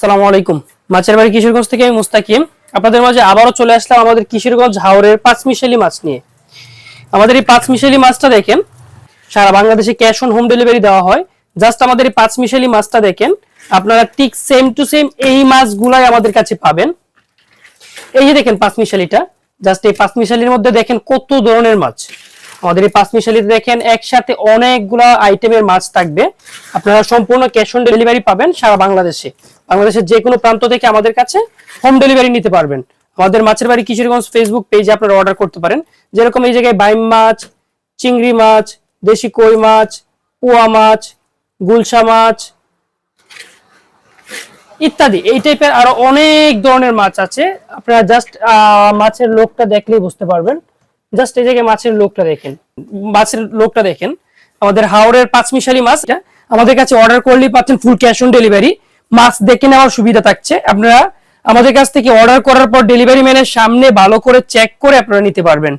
সালামু আলাইকুম। মাছের বাড়ি কিশোরগঞ্জ থেকে আমি মুস্তাকিম। আপনাদের মাঝে আবারও চলে আসলাম আমাদের কিশোরগঞ্জ হাওরের পাঁচ মিশালি মাছ নিয়ে। আমাদের এই পাঁচ মিশালি মাছটা দেখেন, সারা বাংলাদেশে ক্যাশ অন হোম ডেলিভারি দেওয়া হয়। জাস্ট আমাদের এই পাঁচ মিশালি মাছটা দেখেন, আপনারা ঠিক সেম টু সেম এই মাছগুলাই আমাদের কাছে পাবেন। এই যে দেখেন পাঁচ মিশালিটা জাস্ট এই পাঁচ মিশালির মধ্যে দেখেন কত ধরনের মাছ। আমাদের এই পাঁচ মিশালিতে দেখেন, একসাথে অনেকগুলা আইটেমের মাছ থাকবে। আপনারা সম্পূর্ণ ক্যাশ অন ডেলিভারি পাবেন সারা বাংলাদেশে। বাংলাদেশের যে কোনো প্রান্ত থেকে আমাদের কাছে হোম ডেলিভারি নিতে পারবেন। আমাদের মাছের বাড়ি কিশোরগঞ্জ ফেসবুক পেজে আপনারা অর্ডার করতে পারেন। যেরকম এই জায়গায় বাইম মাছ, চিংড়ি মাছ, দেশি কই মাছ, পোয়া মাছ, গুলশা মাছ ইত্যাদি। এই টাইপের আরও অনেক ধরনের মাছ আছে। আপনারা জাস্ট মাছের লোকটা দেখলেই বুঝতে পারবেন। জাস্ট এই জায়গায় মাছের লোকটা দেখেন। মাছের লোকটা দেখেন। আমাদের হাওড়ের পাঁচ মিশালি মাছ আমাদের কাছে অর্ডার করলেই পাচ্ছেন ফুল ক্যাশ অন ডেলিভারি মাছ দেখে নেওয়ার সুবিধা থাকছে। আপনারা আমাদের কাছ থেকে অর্ডার করার পর ডেলিভারি ম্যানের সামনে ভালো করে চেক করে আপনারা নিতে পারবেন।